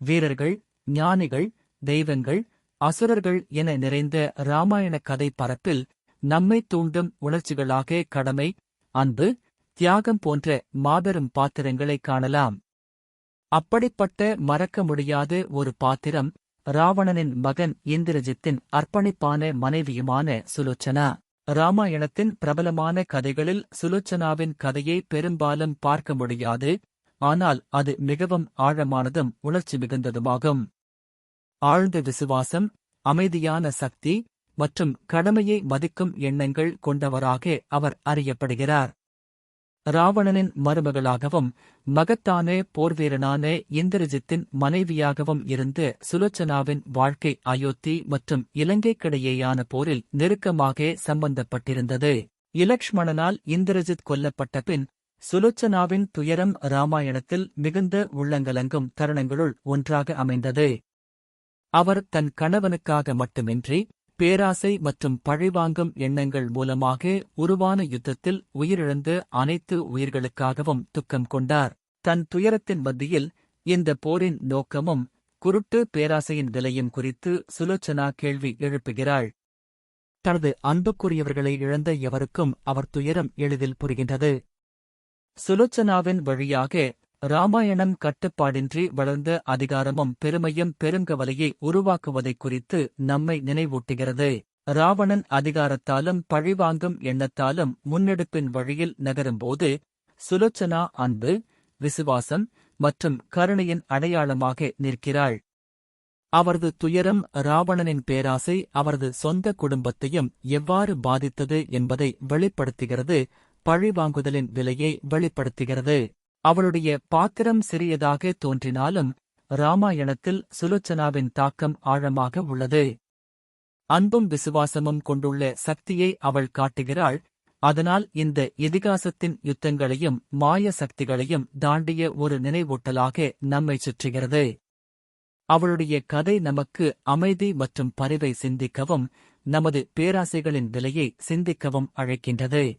வீரர்கள் ஞானிகள் தெய்வங்கள் அசுரர்கள் என நிறைந்த இராமாயண கதை பரப்பில் நம்மை தூண்டும் உணர்ச்சிகளாக கடமை அன்பு தியாகம் போன்ற மாபெரும் பாத்திரங்களை காணலாம். அப்படிப்பட்ட மறக்க முடியாத ஒரு பாத்திரம் ராவணனின் மகன் இந்திரஜித்தின் அர்ப்பணிப்பான மனைவியுமான சுலோச்சனா. ராமாயணத்தின் பிரபலமான கதைகளில் சுலோச்சனாவின் கதையை பெரும்பாலும் பார்க்க முடியாது ஆனால் அது மிகவும் ஆழமானதும் உணர்ச்சி மிகுந்ததுமாகும். ஆழ்ந்த விசுவாசம் அமைதியான சக்தி மற்றும் கடமையை மதிக்கும் எண்ணங்கள் கொண்டவராக அவர் அறியப்படுகிறார். ராவணனின் மருமகளாகவும் மகத்தான போர்வீரனான இந்திரஜித்தின் மனைவியாகவும் இருந்து சுலோச்சனாவின் வாழ்க்கை அயோத்தி மற்றும் இலங்கைக்கிடையேயான போரில் நெருக்கமாக சம்பந்தப்பட்டிருந்தது. இலக்ஷ்மணனால் இந்திரஜித் கொல்லப்பட்ட பின் சுலோச்சனாவின் துயரம் ராமாயணத்தில் மிகுந்த உள்ளங்கலங்கும் தருணங்களுள் ஒன்றாக அமைந்தது. அவர் தன் கணவனுக்காக மட்டுமின்றி பேராசை மற்றும் பழிவாங்கும் எண்ணங்கள் மூலமாக உருவான யுத்தத்தில் உயிரிழந்த அனைத்து உயிர்களுக்காகவும் துக்கம் கொண்டார். தன் துயரத்தின் மத்தியில் இந்த போரின் நோக்கமும் குருட்டு பேராசையின் விலையும் குறித்து சுலோச்சனா கேள்வி எழுப்புகிறாள். தனது அன்புக்குரியவர்களை இழந்த எவருக்கும் அவர் துயரம் எளிதில் புரிகின்றது. சுலோச்சனாவின் வழியாக ராமாயணம் கட்டுப்பாடின்றி வளர்ந்த அதிகாரமும் பெருமையும் பெருங்கவலையை உருவாக்குவதைக் குறித்து நம்மை நினைவூட்டுகிறது. ராவணன் அதிகாரத்தாலும் பழிவாங்கும் எண்ணத்தாலும் முன்னெடுப்பின் வழியில் நகரும்போது சுலோச்சனா அன்பு விசுவாசம் மற்றும் கருணையின் அடையாளமாக நிற்கிறாள். அவரது துயரம் ராவணனின் பேராசை அவரது சொந்த குடும்பத்தையும் எவ்வாறு பாதித்தது என்பதை வெளிப்படுத்துகிறது பழிவாங்குதலின் விலையை வெளிப்படுத்துகிறது. அவளுடைய பாத்திரம் சிறியதாக தோன்றினாலும் ராமாயணத்தில் சுலோச்சனாவின் தாக்கம் ஆழமாக உள்ளது. அன்பும் விசுவாசமும் கொண்டுள்ள சக்தியை அவள் காட்டுகிறாள். அதனால் இந்த இதிகாசத்தின் யுத்தங்களையும் மாய சக்திகளையும் தாண்டிய ஒரு நினைவூட்டலாக நம்மை சுற்றுகிறது. அவளுடைய கதை நமக்கு அமைதி மற்றும் பரிவை சிந்திக்கவும் நமது பேராசைகளின் விலையை சிந்திக்கவும் அழைக்கின்றது.